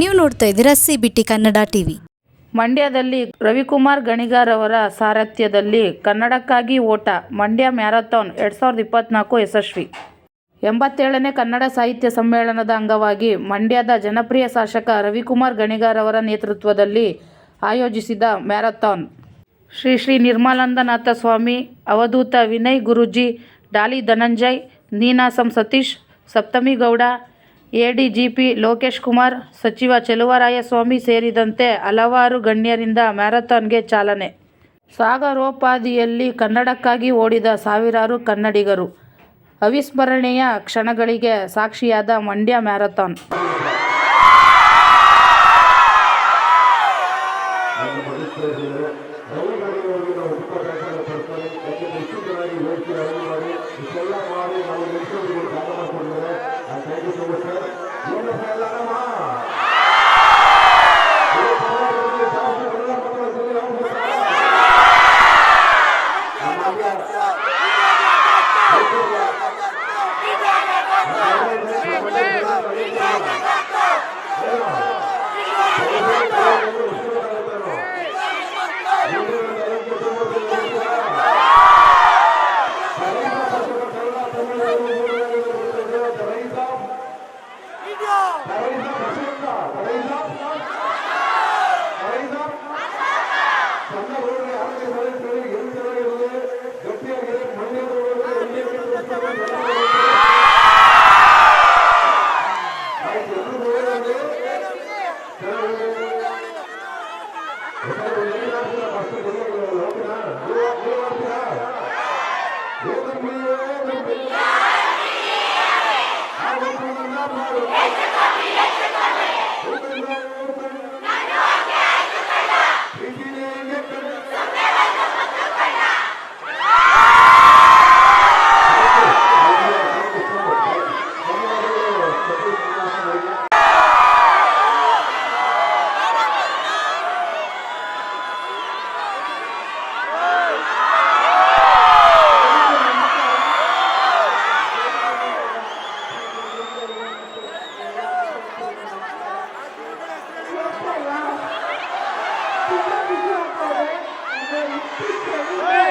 ನೀವು ನೋಡ್ತಾ ಇದ್ದೀರಾ C B T Kannada TV. ಮಂಡ್ಯದಲ್ಲಿ ರವಿಕುಮಾರ್ ಗಣಿಗಾರ್ ಅವರ ಸಾರಥ್ಯದಲ್ಲಿ ಕನ್ನಡಕ್ಕಾಗಿ ಓಟ, ಮಂಡ್ಯ ಮ್ಯಾರಥಾನ್ ಎರಡು ಸಾವಿರದ ಇಪ್ಪತ್ತ್ನಾಲ್ಕು ಯಶಸ್ವಿ. ಎಂಬತ್ತೇಳನೇ ಕನ್ನಡ ಸಾಹಿತ್ಯ ಸಮ್ಮೇಳನದ ಅಂಗವಾಗಿ ಮಂಡ್ಯದ ಜನಪ್ರಿಯ ಶಾಸಕ ರವಿಕುಮಾರ್ ಗಣಿಗಾರ್ ಅವರ ನೇತೃತ್ವದಲ್ಲಿ ಆಯೋಜಿಸಿದ ಮ್ಯಾರಥಾನ್. ಶ್ರೀ ಶ್ರೀ ನಿರ್ಮಲಾನಂದನಾಥ ಸ್ವಾಮಿ, ಅವಧೂತ ವಿನಯ್ ಗುರುಜಿ, ಡಾಲಿ ಧನಂಜಯ್, ನೀನಾಸಂ ಸತೀಶ್, ಸಪ್ತಮಿ ಗೌಡ ಎಡಿಜಿಪಿ ಲೋಕೇಶ್ ಕುಮಾರ್, ಸಚಿವ ಚೆಲುವರಾಯಸ್ವಾಮಿ ಸೇರಿದಂತೆ ಹಲವಾರು ಗಣ್ಯರಿಂದ ಮ್ಯಾರಥಾನ್ಗೆ ಚಾಲನೆ. ಸಾಗರೋಪಾದಿಯಲ್ಲಿ ಕನ್ನಡಕ್ಕಾಗಿ ಓಡಿದ ಸಾವಿರಾರು ಕನ್ನಡಿಗರು. ಅವಿಸ್ಮರಣೀಯ ಕ್ಷಣಗಳಿಗೆ ಸಾಕ್ಷಿಯಾದ Mandya marathon. 네. Esse é o caminho, esse é o caminho. เฮ้ย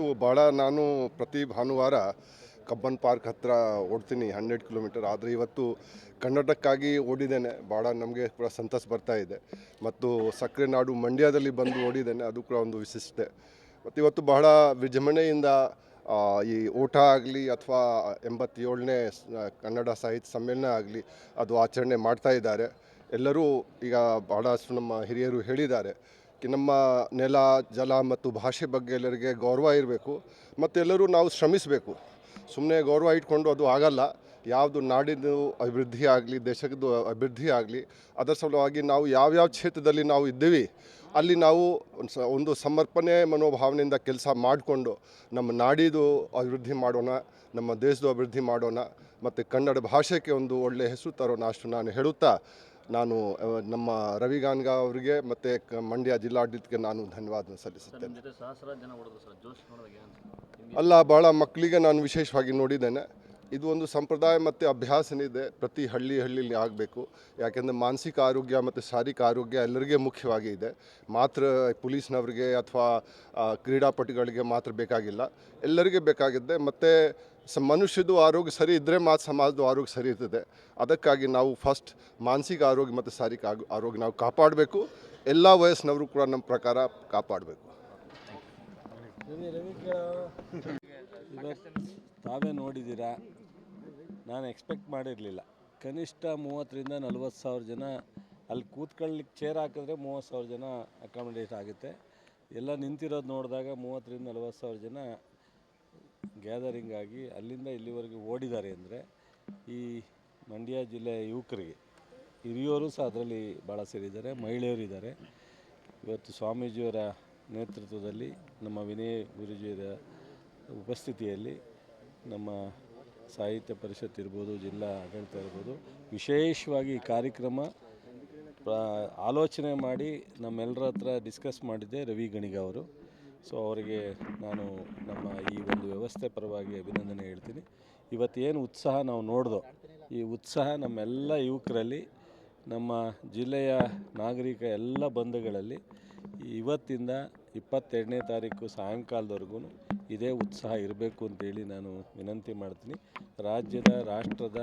ಇವತ್ತು ಭಾಳ ನಾನು ಪ್ರತಿ ಭಾನುವಾರ ಕಬ್ಬನ್ ಪಾರ್ಕ್ ಹತ್ತಿರ ಓಡ್ತೀನಿ ಹಂಡ್ರೆಡ್ ಕಿಲೋಮೀಟರ್. ಆದರೆ ಇವತ್ತು ಕನ್ನಡಕ್ಕಾಗಿ ಓಡಿದ್ದೇನೆ. ಭಾಳ ನಮಗೆ ಕೂಡ ಸಂತಸ ಬರ್ತಾ ಇದೆ. ಮತ್ತು ಸಕ್ಕರೆ ನಾಡು ಮಂಡ್ಯದಲ್ಲಿ ಬಂದು ಓಡಿದ್ದೇನೆ. ಅದು ಕೂಡ ಒಂದು ವಿಶಿಷ್ಟತೆ. ಮತ್ತು ಇವತ್ತು ಬಹಳ ವಿಜೃಂಭಣೆಯಿಂದ ಈ ಓಟ ಆಗಲಿ ಅಥವಾ ಎಂಬತ್ತೇಳನೇ ಕನ್ನಡ ಸಾಹಿತ್ಯ ಸಮ್ಮೇಳನ ಆಗಲಿ ಅದು ಆಚರಣೆ ಮಾಡ್ತಾ ಇದ್ದಾರೆ. ಎಲ್ಲರೂ ಈಗ ಭಾಳಷ್ಟು ನಮ್ಮ ಹಿರಿಯರು ಹೇಳಿದ್ದಾರೆ. ನಮ್ಮ ನೆಲ, ಜಲ ಮತ್ತು ಭಾಷೆ ಬಗ್ಗೆ ಎಲ್ಲರಿಗೆ ಗೌರವ ಇರಬೇಕು. ಮತ್ತು ಎಲ್ಲರೂ ನಾವು ಶ್ರಮಿಸಬೇಕು. ಸುಮ್ಮನೆ ಗೌರವ ಇಟ್ಕೊಂಡು ಅದು ಆಗಲ್ಲ. ಯಾವುದು ನಾಡಿದ್ದು ಅಭಿವೃದ್ಧಿ ಆಗಲಿ, ದೇಶದ್ದು ಅಭಿವೃದ್ಧಿ ಆಗಲಿ, ಅದರ ಸಲುವಾಗಿ ನಾವು ಯಾವ್ಯಾವ ಕ್ಷೇತ್ರದಲ್ಲಿ ನಾವು ಇದ್ದೀವಿ, ಅಲ್ಲಿ ನಾವು ಒಂದು ಸಮರ್ಪಣೆ ಮನೋಭಾವನೆಯಿಂದ ಕೆಲಸ ಮಾಡಿಕೊಂಡು ನಮ್ಮ ನಾಡಿದು ಅಭಿವೃದ್ಧಿ ಮಾಡೋಣ, ನಮ್ಮ ದೇಶದ ಅಭಿವೃದ್ಧಿ ಮಾಡೋಣ, ಮತ್ತು ಕನ್ನಡ ಭಾಷೆಗೆ ಒಂದು ಒಳ್ಳೆಯ ಹೆಸರು ತರೋಣ ಅಷ್ಟು ನಾನು ಹೇಳುತ್ತಾ ನಾನು ನಮ್ಮ ನಮ್ಮ ರವಿಗಾನ್ಗ ಅವರಿಗೆ ಮತ್ತು ಕ- ಮಂಡ್ಯ ಜಿಲ್ಲಾಡಳಿತಕ್ಕೆ ನಾನು ಧನ್ಯವಾದ ಸಲ್ಲಿಸುತ್ತೇನೆ. ಅಲ್ಲ ಭಾಳ ಮಕ್ಕಳಿಗೆ ನಾನು ವಿಶೇಷವಾಗಿ ನೋಡಿದ್ದೇನೆ. ಇದು ಒಂದು ಸಂಪ್ರದಾಯ ಮತ್ತು ಅಭ್ಯಾಸನಿದೆ ಪ್ರತಿ ಹಳ್ಳಿ ಹಳ್ಳಿಯಲ್ಲಿ ಆಗಬೇಕು. ಯಾಕೆಂದರೆ ಮಾನಸಿಕ ಆರೋಗ್ಯ ಮತ್ತು ಶಾರೀರಿಕ ಆರೋಗ್ಯ ಎಲ್ಲರಿಗೆ ಮುಖ್ಯವಾಗಿ ಇದೆ. ಮಾತ್ರ ಪೊಲೀಸ್ನವ್ರಿಗೆ ಅಥವಾ ಕ್ರೀಡಾಪಟುಗಳಿಗೆ ಮಾತ್ರ ಬೇಕಾಗಿಲ್ಲ. ಎಲ್ಲರಿಗೆ ಬೇಕಾಗಿದೆ ಮತ್ತು ಸ ಮನುಷ್ಯದು ಆರೋಗ್ಯ ಸರಿ ಇದ್ದರೆ ಮಾತ್ರ ಸಮಾಜದ ಆರೋಗ್ಯ ಸರಿ ಇರ್ತದೆ. ಅದಕ್ಕಾಗಿ ನಾವು ಫಸ್ಟ್ ಮಾನಸಿಕ ಆರೋಗ್ಯ ಮತ್ತು ಶಾರೀರಿಕ ಆರೋಗ್ಯ ನಾವು ಕಾಪಾಡಬೇಕು. ಎಲ್ಲ ವಯಸ್ಸಿನವರು ಕೂಡ ನಮ್ಮ ಪ್ರಕಾರ ಕಾಪಾಡಬೇಕು. ತಾವೇ ನೋಡಿದ್ದೀರಾ? ನಾನು ಎಕ್ಸ್ಪೆಕ್ಟ್ ಮಾಡಿರಲಿಲ್ಲ. ಕನಿಷ್ಠ ಮೂವತ್ತರಿಂದ ನಲ್ವತ್ತು ಸಾವಿರ ಜನ ಅಲ್ಲಿ ಕೂತ್ಕೊಳ್ಳಿಕ್ಕೆ ಚೇರ್ ಹಾಕಿದ್ರೆ ಮೂವತ್ತು ಸಾವಿರ ಜನ ಅಕಾಮಿಡೇಟ್ ಆಗುತ್ತೆ. ಎಲ್ಲ ನಿಂತಿರೋದು ನೋಡಿದಾಗ ಮೂವತ್ತರಿಂದ ನಲ್ವತ್ತು ಸಾವಿರ ಜನ ಗ್ಯಾದರಿಂಗ್ ಆಗಿ ಅಲ್ಲಿಂದ ಇಲ್ಲಿವರೆಗೆ ಓಡಿದ್ದಾರೆ ಅಂದರೆ ಈ ಮಂಡ್ಯ ಜಿಲ್ಲೆಯ ಯುವಕರಿಗೆ ಹಿರಿಯವರು ಸಹ ಅದರಲ್ಲಿ ಭಾಳ ಸೇರಿದ್ದಾರೆ ಮಹಿಳೆಯರು ಇದ್ದಾರೆ. ಇವತ್ತು ಸ್ವಾಮೀಜಿಯವರ ನೇತೃತ್ವದಲ್ಲಿ ನಮ್ಮ ವಿನಯ ಗುರುಜಿಯವರ ಉಪಸ್ಥಿತಿಯಲ್ಲಿ ನಮ್ಮ ಸಾಹಿತ್ಯ ಪರಿಷತ್ ಇರ್ಬೋದು, ಜಿಲ್ಲಾ ಆಡಳಿತ ಇರ್ಬೋದು, ವಿಶೇಷವಾಗಿ ಈ ಕಾರ್ಯಕ್ರಮ ಆಲೋಚನೆ ಮಾಡಿ ನಮ್ಮೆಲ್ಲರ ಹತ್ರ ಡಿಸ್ಕಸ್ ಮಾಡಿದ್ದೆ ರವಿ ಗಣಿಗ ಅವರು. ಸೊ ಅವರಿಗೆ ನಾನು ನಮ್ಮ ಈ ಒಂದು ವ್ಯವಸ್ಥೆ ಪರವಾಗಿ ಅಭಿನಂದನೆ ಹೇಳ್ತೀನಿ. ಇವತ್ತೇನು ಉತ್ಸಾಹ ನಾವು ನೋಡ್ದೋ, ಈ ಉತ್ಸಾಹ ನಮ್ಮೆಲ್ಲ ಯುವಕರಲ್ಲಿ, ನಮ್ಮ ಜಿಲ್ಲೆಯ ನಾಗರಿಕ ಎಲ್ಲ ಬಂಧುಗಳಲ್ಲಿ ಇವತ್ತಿಂದ ಇಪ್ಪತ್ತೆರಡನೇ ತಾರೀಕು ಸಾಯಂಕಾಲದವರೆಗೂ ಇದೇ ಉತ್ಸಾಹ ಇರಬೇಕು ಅಂತೇಳಿ ನಾನು ವಿನಂತಿ ಮಾಡ್ತೀನಿ. ರಾಜ್ಯದ ರಾಷ್ಟ್ರದ